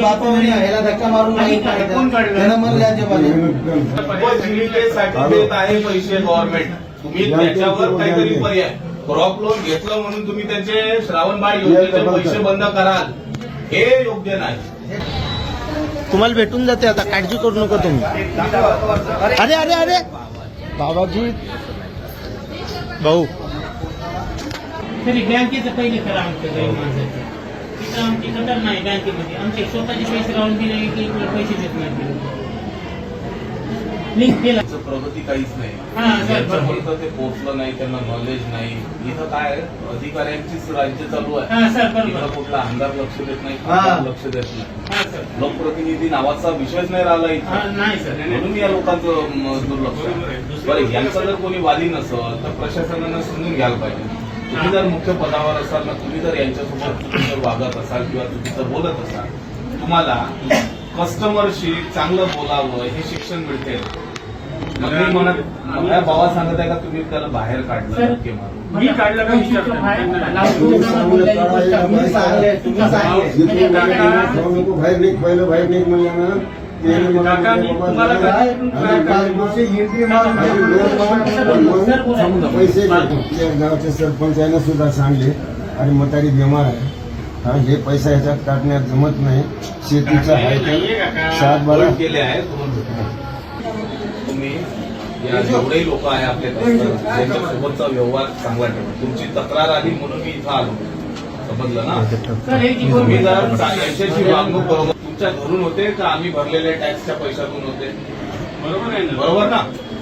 बापाने ह्याला धक्का मारून नाही काढलं कोण काढलं? त्यानं म्हणलं अजिबात साठी देत आहे पैसे गव्हर्नमेंट तुम्ही त्याच्यावर काहीतरी पर्याय. क्रॉप लोन घेतलं म्हणून तुम्ही त्याचे श्रावण बाळ योजनेचे पैसे बंद कराल. हे योग्य नाही. तुम्हाला भेटून जाते आता काळजी करू नका तुम्ही. अरे अरे अरे. बाबाजी. भाऊ. तरी बँकेचं पहिले करा तिथं आमची कदर नाही बँकेमध्ये आमचे स्वतःचे पैसे राहून दिले की पैसे देत नाही. लिंक केला. प्रगती काहीच नाही. हा. ज्यांच्यापर्यंत ते पोहोचलं नाही त्यांना नॉलेज नाही. इथं काय आहे, अधिकाऱ्यांचीच राज्य चालू आहे. हा सर बरोबर. इथं कुठला आमदार लक्ष देत नाही हा. लक्ष देत नाही. हा सर. लोकप्रतिनिधी नावाचा विषयच नाही राहिला हा, इथं नाही सर. म्हणून या लोकांचं दुर्लक्ष. बरं यांचा जर कोणी वाली नसल तर प्रशासनानं समजून घ्यायला पाहिजे. तुम्ही जर मुख्य पदावर असाल ना तुम्ही जर यांच्यासोबत चुकीचं वागत असाल किंवा चुकीचं बोलत असाल तुम्हाला कस्टमरशी चांगलं बोलावं हे शिक्षण मिळते मग मी म्हणत माझ्या भावा सांगत आहे का तुम्ही त्याला बाहेर काढलं धक्के मारून? मी काढलं का तुम्ही तुम्ही सांगले बाहेर निघ पहिलं बाहेर निघ म्हणलं ना ते मला काका, मी तुम्हाला पैसे गावचे सरपंच आहे ना सुद्धा सांगले. आणि म्हातारी बिमार आहे. हा हे पैसा ह्याच्यात काढण्यात जमत नाही. शेतीचं आहे सात बारा केले आहे तुम्हाला तुम्ही या जेवढेही लोक आहे आपल्या त्यांच्यासोबतचा व्यवहार चांगला ठेवा तुमची तक्रार आली म्हणून मी इथं आलो. समजलं ना? हे तुम्ही जर यांच्याशी वागणूक बरोबर तुमच्या घरून होते का आम्ही भरलेल्या टॅक्सच्या पैशातून होते? बरोबर आहे ना. बरोबर ना?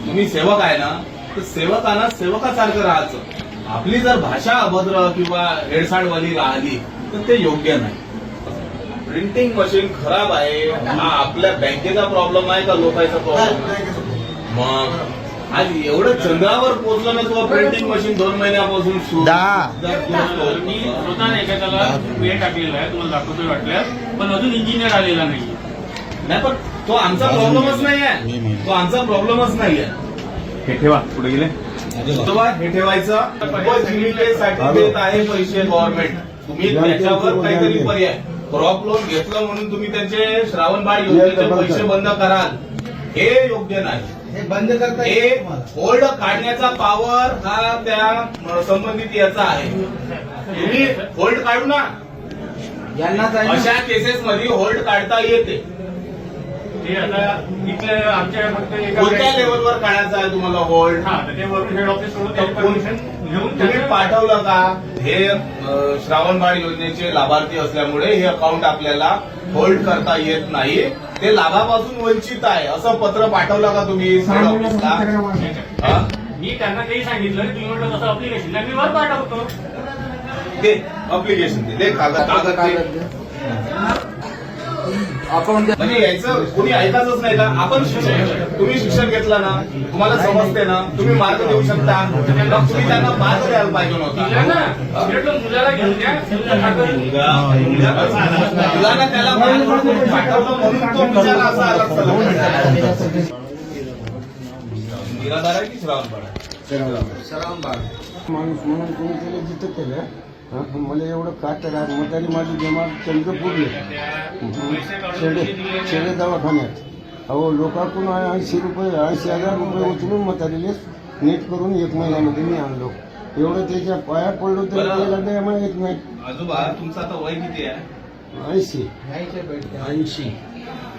तुम्ही सेवक आहे ना तर सेवकांना सेवकासारखं राहायचं. आपली जर भाषा अभद्र किंवा हेडसाडवाली राहिली तर ते योग्य नाही. प्रिंटिंग मशीन खराब आहे. हा आपल्या बँकेचा प्रॉब्लेम आहे का लोकांचा प्रॉब्लेम मग? आज एवढं चंद्रावर पोहोचलं ना तुला प्रिंटिंग मशीन दोन महिन्यापासून सुरू दहा. मी. स्वतः नाही का त्याला वेळ टाकलेला आहे तुम्हाला दाखवतोय वाटल्यास पण अजून इंजिनियर आलेला नाही नाही पण तो आमचा प्रॉब्लेमच नाही. आहे तो आमचा प्रॉब्लेमच नाही आहे हे ठेवा पुढे गेले. हे ठेवायचं. देत आहे पैसे गव्हर्नमेंट तुम्ही त्याच्यावर काहीतरी पर्याय. क्रॉप लोन घेतलं म्हणून तुम्ही त्यांचे श्रावण बाळ योजनेचे पैसे बंद कराल. हे योग्य नाही. हे बंद करता हे. होल्ड काढण्याचा पॉवर हा त्या संबंधित याचा आहे तुम्ही होल्ड काढू ना यांनाच आहे ना. अशा केसेस मध्ये होल्ड काढता येते ते आता इथल्या आमच्या फक्त एका कोणत्या लेवलवर काढायचा आहे तुम्हाला होल्ड हा तर ते वरून हेड ऑफिस सोडून परमिशन तुम्ही त्यांना- पाठवलं का? हे अ, श्रावण बाळ योजनेचे लाभार्थी असल्यामुळे हे अकाउंट आपल्याला होल्ड करता येत नाही. ते लाभापासून वंचित आहे असं पत्र पाठवलं का तुम्ही? हेड ऑफिसला हा? मी त्यांना काही सांगितलं तुम्ही म्हटलं तसं अप्लिकेशन मी वर पाठवतो. दे अप्लिकेशन दे. दे कागद कागद दे म्हणजे यायचं कोणी ऐकायचंच नाही का? आपण शिक्षण तुम्ही शिक्षण घेतलं ना तुम्हाला समजते ना तुम्ही मार्ग देऊ शकता. मग तुम्ही त्यांना मार्ग द्यायला पाहिजे नव्हता. मुलाला त्याला पाठवलं म्हणून तो बिचारा असा आला. निराधार आहे की श्रावण बाळ? माणूस म्हणून कोणी त्याला जिथं केलं मला एवढं का तर आज म्हातारी माझी बिमार चंद्रपूरले शेडे शेडे दवाखान्यात. अहो लोकांकडून ऐंशी रुपये ऐंशी हजार रुपये उचलून म्हातारीले नीट करून एक महिन्यामध्ये मी आणलो. एवढं त्याच्या पाया पडलो तर दया येत नाही आजोबा तुमचं आता वय किती आहे? ऐंशी. ऐंशी.